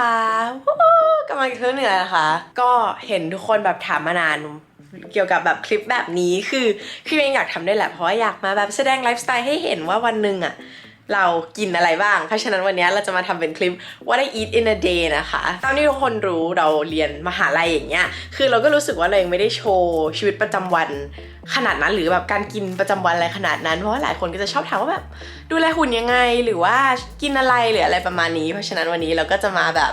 นะคะกำลังจะขึ้นเหนือนะคะ ก็เห็นทุกคนแบบถามมานานเกี่ยวกับแบบคลิปแบบนี้คือคือเองอยากทำได้วยแหละเพราะว่าอยากมาแบบแสดงไลฟ์สไตล์ให้เห็นว่าวันหนึ่งอะ เรากินอะไรบ้าง เพราะฉะนั้นวันนี้เราจะมาทำเป็นคลิป what I eat in a day นะคะ ตามที่ทุกคนรู้เราเรียนมหาลัยอย่างเงี้ย คือเราก็รู้สึกว่าเรายังไม่ได้โชว์ชีวิตประจำวันขนาดนั้นหรือแบบการกินประจำวันอะไรขนาดนั้น เพราะว่าหลายคนก็จะชอบถามว่าแบบดูแลหุ่นยังไงหรือว่ากินอะไรหรืออะไรประมาณนี้ เพราะฉะนั้นวันนี้เราก็จะมาแบบ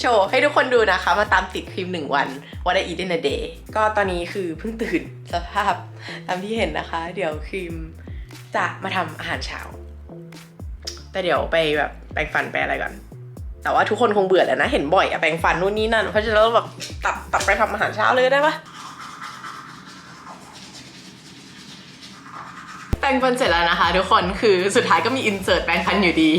โชว์ให้ทุกคนดูนะคะ มาตามติดคลิปหนึ่งวัน What I eat in a day ก็ตอนนี้คือเพิ่งตื่นสภาพตามที่เห็นนะคะ เดี๋ยวครีมจะมาทำอาหารเช้า แต่เดี๋ยวไปแบบแปรงฟันแปอะไรก่อน แต่ว่าทุกคนคงเบื่อแล้วนะ เห็นบ่อยอะแปรงฟันนู่นนี่นั่น เพราะฉะนั้นเราแบบตัดตัดไปทำอาหารเช้าเลยได้ปะแปรงฟันเสร็จแล้วนะคะ ทุกคนคือสุดท้ายก็มีอินเสิร์ตแปรงฟันอยู่ดี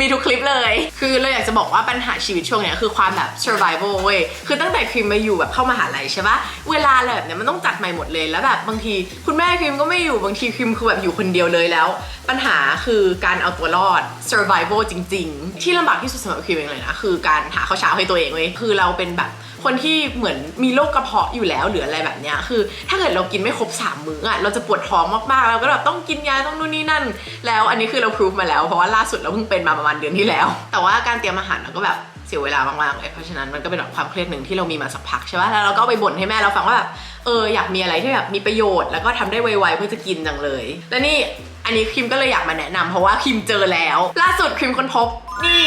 มีทุกคลิปเลย คือเราอยากจะบอกว่าปัญหาชีวิตช่วงเนี้ยคือความแบบ survival เว้ย คือตั้งแต่ครีมมาอยู่แบบเข้ามหาลัยใช่ปะเวลาอะไรแบบเนี้ยมันต้องจัดใหม่หมดเลย แล้วแบบบางทีคุณแม่ครีมก็ไม่อยู่ บางทีครีมคือแบบอยู่คนเดียวเลยแล้ว ปัญหาคือการเอาตัวรอด survival จริง ๆ ที่ลำบากที่สุดสำหรับครีมเองเลยนะ คือการหาข้าวเช้าให้ตัวเองเว้ย คือเราเป็นแบบคนที่เหมือนมีโรคกระเพาะอยู่แล้วหรืออะไรแบบเนี้ยคือ ถ้าเกิดเรากินไม่ครบสามมื้ออะเราจะปวดท้องมากๆแล้วก็แบบต้องกินยาต้องนู่นนี่นั่น แล้วอันนี้คือเราพิสูจมาแล้วเพราะว่าล่าสุดเราเพิ่งเป็นมาประมาณเดือนที่แล้ว แต่ว่าการเตรียมอาหารเราก็แบบเสียเวลามากๆเลยเพราะฉะนั้นมันก็เป็นแบบความเครียดหนึ่งที่เรามีมาสักพักใช่ปะแล้วเราก็ไปบ่นให้แม่เราฟังว่าแบบเอออยากมีอะไรที่แบบมีประโยชน์แล้วก็ทำได้ไวๆเพื่อจะกินจังเลย และนี่อันนี้ครีมก็เลยอยากมาแนะนำเพราะว่าครีมเจอแล้ว ล่าสุดครีมค้นพบนี่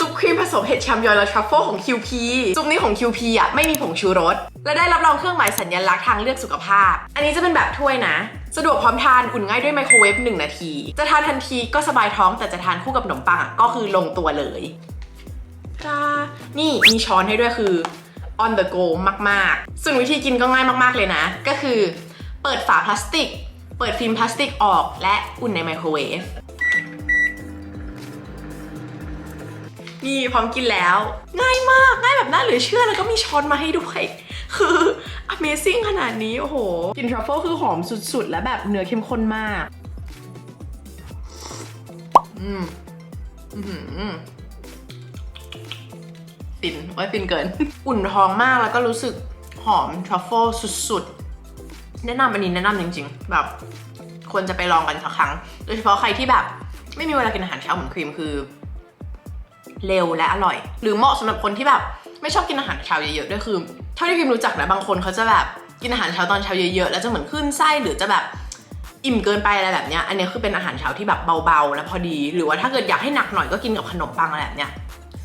ซุปครีมผสมเห็ดชามยอยและทรัฟเฟิลของ QP ซุปนี้ของ QP อะไม่มีผงชูรส และได้รับรองเครื่องหมายสัญลักษณ์ทางเลือกสุขภาพ อันนี้จะเป็นแบบถ้วยนะ สะดวกพร้อมทานอุ่นง่ายด้วยไมโครเวฟ1 นาที จะทานทันทีก็สบายท้องแต่จะทานคู่กับขนมปังอะก็คือลงตัวเลยจ้านี่มีช้อนให้ด้วยคือ on the go มาก ๆ ส่วนวิธีกินก็ง่ายมาก ๆ เลยนะ ก็คือ เปิดฝาพลาสติก เปิดฟิล์มพลาสติกออกและอุ่นในไมโครเวฟ นี่พร้อมกินแล้ว ง่ายมากง่ายแบบน่าเหลือเชื่อแล้วก็มีช้อนมาให้ด้วย คือ Amazing ขนาดนี้ โอ้โหกลินทรัฟเฟิลคือหอมสุดๆ และแบบเนื้อเข้มข้นมาก อืมอืมฟินไว้ยฟินเกิน อุ่นท้องมากแล้วก็รู้สึกหอมทรัฟเฟิลสุดๆ แนะนำอันนี้แนะนำจริงๆ แบบควรจะไปลองกันสักครั้ง โดยเฉพาะใครที่แบบ ไม่มีเวลากินอาหารเช้าเหมือนครีมคือ เร็วและอร่อย หรือเหมาะสำหรับคนที่แบบ ไม่ชอบกินอาหารเช้าเยอะๆด้วยคือเท่าที่พิมรู้จักนะบางคนเขาจะแบบกินอาหารเช้าตอนเช้าเยอะๆแล้วจะเหมือนขึ้นไส้หรือจะแบบอิ่มเกินไปอะไรแบบเนี้ยอันเนี้ยคือเป็นอาหารเช้าที่แบบเบาๆ และพอดี หรือว่าถ้าเกิดอยากให้หนักหน่อยก็กินกับขนมปังอะไรแบบเนี้ย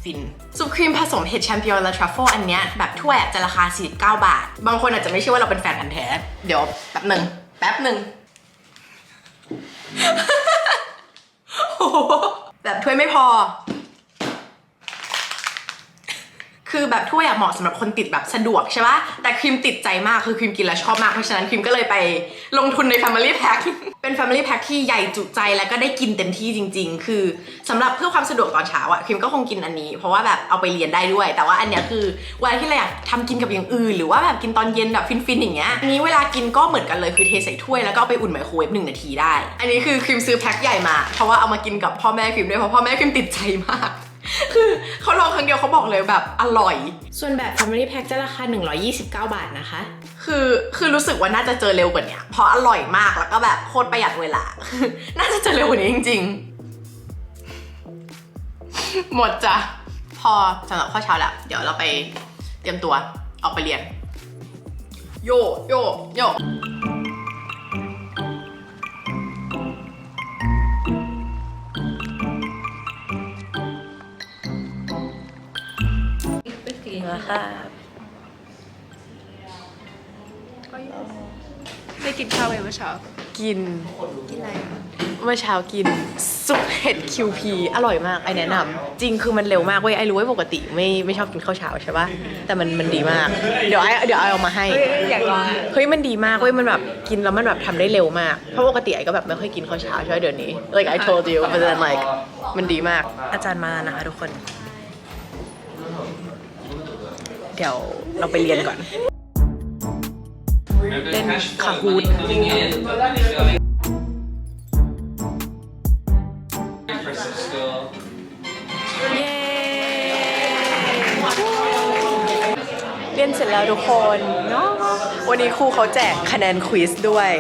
ฟินซุปครีมผสมเห็ดแชมเปิญอนและทรัฟเฟิลอันเนี้ยแบบถ้วยจะราคา 49 บาท บางคนอาจจะไม่เชื่อว่าเราเป็นแฟนพันธ์แท้ เดี๋ยวแป๊บหนึ่งแป๊บหนึ่งโอ้โหแบบถ้วยไม่พอ คือแบบถ้วยอะเหมาะสำหรับคนติดแบบสะดวกใช่ปะแต่ครีมติดใจมากคือครีมกินแล้วชอบมาก เพราะฉะนั้นครีมก็เลยไปลงทุนใน Family Pack เป็น Family Pack ที่ใหญ่จุใจแล้วก็ได้กินเต็มที่จริง ๆ คือสำหรับเพื่อความสะดวกตอนเช้าอะครีมก็คงกินอันนี้ เพราะว่าแบบเอาไปเรียนได้ด้วย แต่ว่าอันเนี้ยคือเวลาที่เราอยากทำกินกับอย่างอื่น หรือว่าแบบกินตอนเย็นแบบฟินๆอย่างเงี้ยอันนี้เวลากินก็เหมือนกันเลยคือเทใส่ถ้วยแล้วก็เอาไปอุ่นไมโครเวฟหนึ่งนาทีได้ อันนี้คือครีมซื้อแพ็คใหญ่มาเพราะว่าเอามากินกับพ่อแม่ครีมด้วยเพราะพ่อแม่ครีมติดใจมาก คือเขาลองครั้งเดียวเขาบอกเลยแบบอร่อย ส่วนแบบ Family Pack จะราคา 129 บาทนะคะ คือคือรู้สึกว่าน่าจะเจอเร็วกว่านี้เพราะอร่อยมากแล้วก็แบบโคตรประหยัดเวลา น่าจะเจอเร็วกว่านี้จริง ๆ หมดจ้ะ พอสำหรับข้อเช้าแล้ว เดี๋ยวเราไปเตรียมตัวออกไปเรียน โยโยโย ค่ะ ได้กินข้าวไปเมื่อเช้า กิน กินอะไร เมื่อเช้ากินซุปเห็ด QP อร่อยมากไอแนะนำจริงคือมันเร็วมากเว้ยไอรู้ว่าปกติไม่ไม่ชอบกินข้าวเช้าใช่ปะแต่มันมันดีมาก เดี๋ยวไอเดี๋ยวไอเอามาให้ เฮ้ยอยากลองเฮ้ยมันดีมากเว้ยมันแบบกินแล้วมันแบบทำได้เร็วมาก เพราะปกติไอก็แบบไม่ค่อยกินข้าวเช้าใช่ไหมเดี๋ยวนี้ like I told you but then like มันดีมาก อาจารย์มานะคะทุกคน เดี๋ยวเราไปเรียนก่อน เล่นคาคาฮูฮูดดเย้เสร็จแล้วทุกคนเนาะวันนี้ครูเขาแจกคะแนนควิสด้วย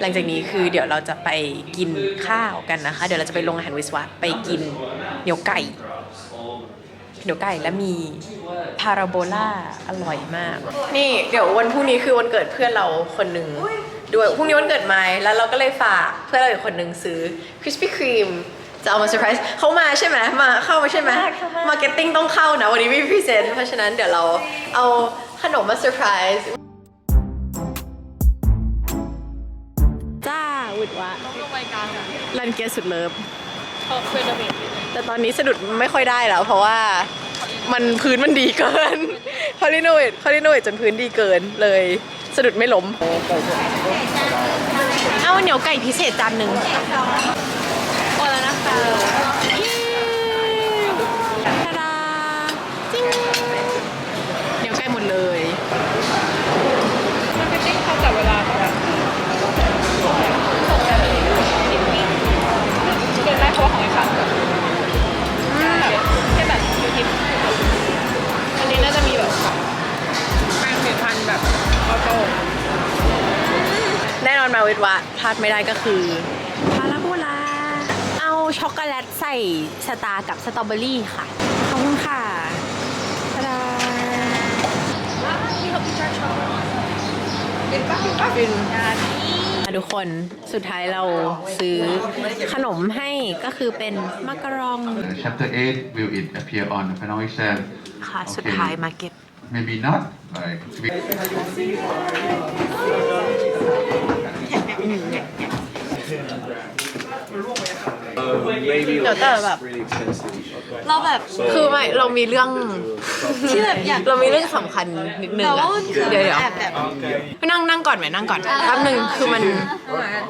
หลังจากนี้คือเดี๋ยวเราจะไปกินข้าวกันนะคะ เดี๋ยวเราจะไปลงอาหารวิศวะไปกินเหนียวไก่ เหนียวไก่และมีพาราโบลาอร่อยมาก นี่เดี๋ยววันพรุ่งนี้คือวันเกิดเพื่อนเราคนหนึ่งด้วยพรุ่งนี้วันเกิดไม้แล้วเราก็เลยฝากเพื่อนเราอีกคนหนึ่งซื้อคริสปี้ครีมจะเอามาเซอร์ไพรส์เขามาใช่ไหมมาเข้ามาใช่ไหมมาร์เก็ตติ้งต้องเข้านะ วันนี้ไม่มีพรีเซนต์เพราะฉะนั้นเดี๋ยวเราเอาขนมมาเซอร์ไพรส์จ้าวุดวะลงไปกลางอะรันเกียร์สุดเลิฟ เขาเพื่อนเราเองแต่ตอนนี้สะดุดไม่ค่อยได้แล้ว เพราะว่ามันพื้นมันดีเกินคอลิโนเวทคอลิโนเวทจนพื้นดีเกินเลยสะดุดไม่ล้มเอาเหนียวไก่พิเศษจานหนึ่งโอ้แล้วนะคะ พลาดไม่ได้ก็คือพาราโบลาเอาช็อกโกแลตใส่สตาร์กับสตรอเบอรี่ค่ะ ขอบคุณค่ะตาดาทุกคนสุดท้ายเราซื้อขนมให้ก็คือเป็นมักกะรอง Uh, chapter 8 will it appear on the panel itself? ค่ะ สุด Okay. ท้ายมาเก็ต Maybe not. Like, to be เดี๋ยวแต่แบบเราแบบ คือไม่เรามีเรื่องที่แบบอยากเรามีเรื่องสำคัญนิดนึงแต่อะว่ามันคือเดี๋ยวเดี๋ยวแอบแบบไปนั่งนั่งก่อนไหมนั่งก่อนแป๊บหนึ่งคือมัน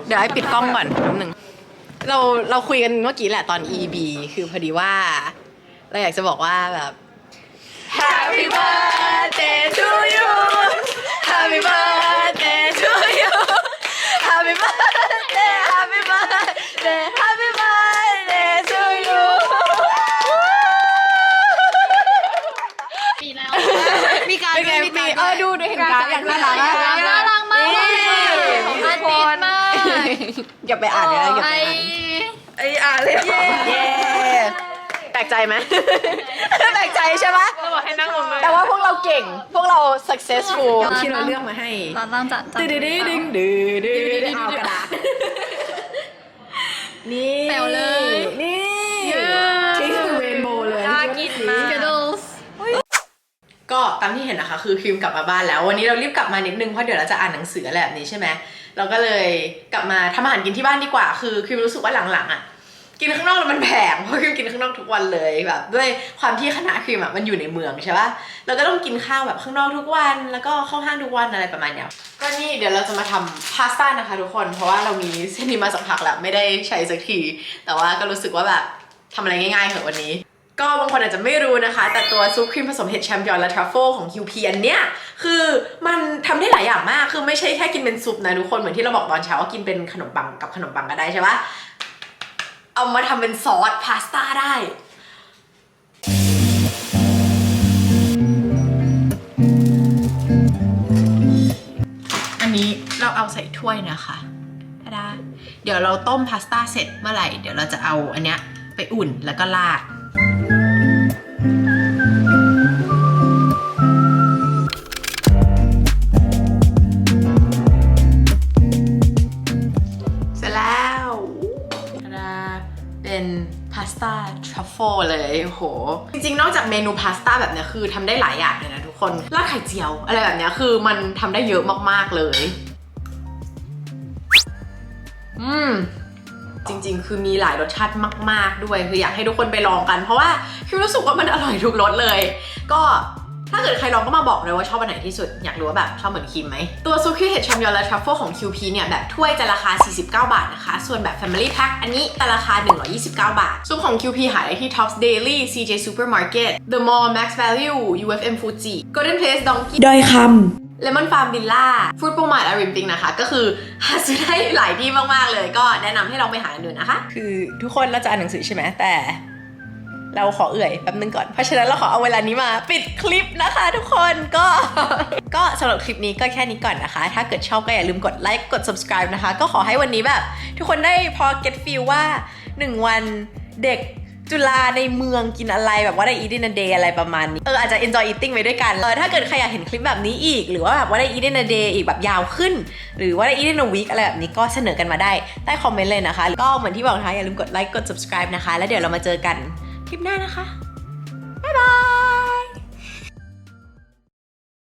เดี๋ยวให้ปิดกล้องก่อนแป๊บหนึ่งเราเราคุยกันเมื่อกี้แหละตอน EB คือพอดีว่า เราอยากจะบอกว่าแบบ Happy birthday to you Happy birthday to you Happy birthday Happy birthday Happy birthday to you มีการ เป็นไงมีเออดูดูเห็นการด อย่างน่ารักอะน่ารักมากเลยนี่ของอาทิตย์มากอย่าไปอ่านเลยนะอย่าไปอ่านไอ้อ่านเลยเย้แปลกใจไหมแปลกใจใช่ปะเราบอกให้นั่งลงเลยแต่ว่าพวกเราเก่งพวกเรา successful ที่เราเลือกมาให้เราต้องจัดดื้อดื้อดื้อดึงดื้อดื้อดื้อเอากระดาษ นี่ แปลวเลย นี่ทิ้งคือเรนโบว์เลย น่ากินมาก กระดูส ก็ ตามที่เห็นนะคะ คือครีมกลับมาบ้านแล้ว วันนี้เรารีบกลับมานิดนึงเพราะเดี๋ยวเราจะอ่านหนังสืออะไรแบบนี้ใช่ไหมเราก็เลยกลับมาทำอาหารกินที่บ้านดีกว่า คือครีมรู้สึกว่าหลังๆอะกินข้างนอกแล้วมันแพงเพราะครีมกินข้างนอกทุกวันเลยแบบ ด้วยความที่คณะครีมอะมันอยู่ในเมืองใช่ปะเราก็ต้องกินข้าวแบบข้างนอกทุกวัน แล้วก็เข้าห้างทุกวันอะไรประมาณเนี้ยก็นี่เดี๋ยวเราจะมาทำพาสต้านะคะ ทุกคนเพราะว่าเรามีเส้นนี้มาสักพักแล้วไม่ได้ใช้สักที แต่ว่าก็รู้สึกว่าแบบทำอะไรง่ายๆเถอะวันนี้ ก็บางคนอาจจะไม่รู้นะคะ แต่ตัวซุปครีมผสมเห็ดแชมปิญอนและทรัฟเฟิลของ QP อันเนี้ยคือมันทำได้หลายอย่างมาก คือไม่ใช่แค่กินเป็นซุปนะทุกคน เหมือนที่เราบอกตอนเช้าว่ากินเป็นขนมปังกับขนมปังก็ได้ใช่ปะเอามาทำเป็นซอสพาสต้าได้อันนี้เราเอาใส่ถ้วยนะคะทาดาเดี๋ยวเราต้มพาสต้าเสร็จเมื่อไหร่ เดี๋ยวเราจะเอาอันเนี้ยไปอุ่นแล้วก็ราด ฟเลยโห จริงๆ นอกจากเมนูพาสต้าแบบเนี้ยคือทำได้หลายอย่างเลยนะทุกคนราดไข่เจียว อะไรแบบเนี้ยคือมันทำได้เยอะมากๆเลย อืมจริงๆ คือมีหลายรสชาติมาก ๆ ด้วย คืออยากให้ทุกคนไปลองกัน เพราะว่าคือรู้สึกว่ามันอร่อยทุกรสเลย ก็ ถ้าเกิดใครลองก็มาบอกเลยว่าชอบอันไหนที่สุด อยากรู้ว่าแบบชอบเหมือนคิมไหม ตัวซูคิเห็ดชามยอนและทรัฟเฟิลของ QP เนี่ยแบบถ้วยจะราคา 49 บาทนะคะ ส่วนแบบ Family Pack อันนี้แต่ราคา 129 บาท ซุปของ QP หาได้ที่ Tops Daily CJ Supermarket The Mall Max Value UFM Fuji Golden Place Donkey ดอยคเลมอนฟาร์มวิลล่าฟูดโปรมาดอาริมปิงนะคะ ก็คือหาซื้อได้หลายที่มาก ๆ เลย ก็แนะนำให้ลองไปหากันดูนะคะ คือทุกคนเราจะอ่านหนังสือใช่ไหมแต่ เราขอเอื่อยแป๊บนึงก่อน เพราะฉะนั้นเราขอเอาเวลานี้มา ปิดคลิปนะคะทุกคนก็ ก็สำหรับคลิปนี้ก็แค่นี้ก่อนนะคะ ถ้าเกิดชอบก็อย่าลืมกดไลค์กด subscribe นะคะ ก็ขอให้วันนี้แบบ ทุกคนได้พอ get feel ว่า 1 วันเด็กจุฬาในเมืองกินอะไรแบบว่าได้ eat in a day อะไรประมาณนี้ เอออาจจะ enjoy eating ไปด้วยกัน เออถ้าเกิดใครอยากเห็นคลิปแบบนี้อีก หรือว่าแบบว่าได้ eat in a day อีกแบบยาวขึ้น หรือว่าได้ eat in a week อะไรแบบนี้ก็เสนอกันมาได้ใต้คอมเมนต์เลยนะคะ ก็เหมือนที่บอกนะคะอย่าลืมกดไลค์กด subscribe นะคะ แล้วเดี๋ยวเรามาเจอกัน คลิปหน้านะคะ บ๊ายบาย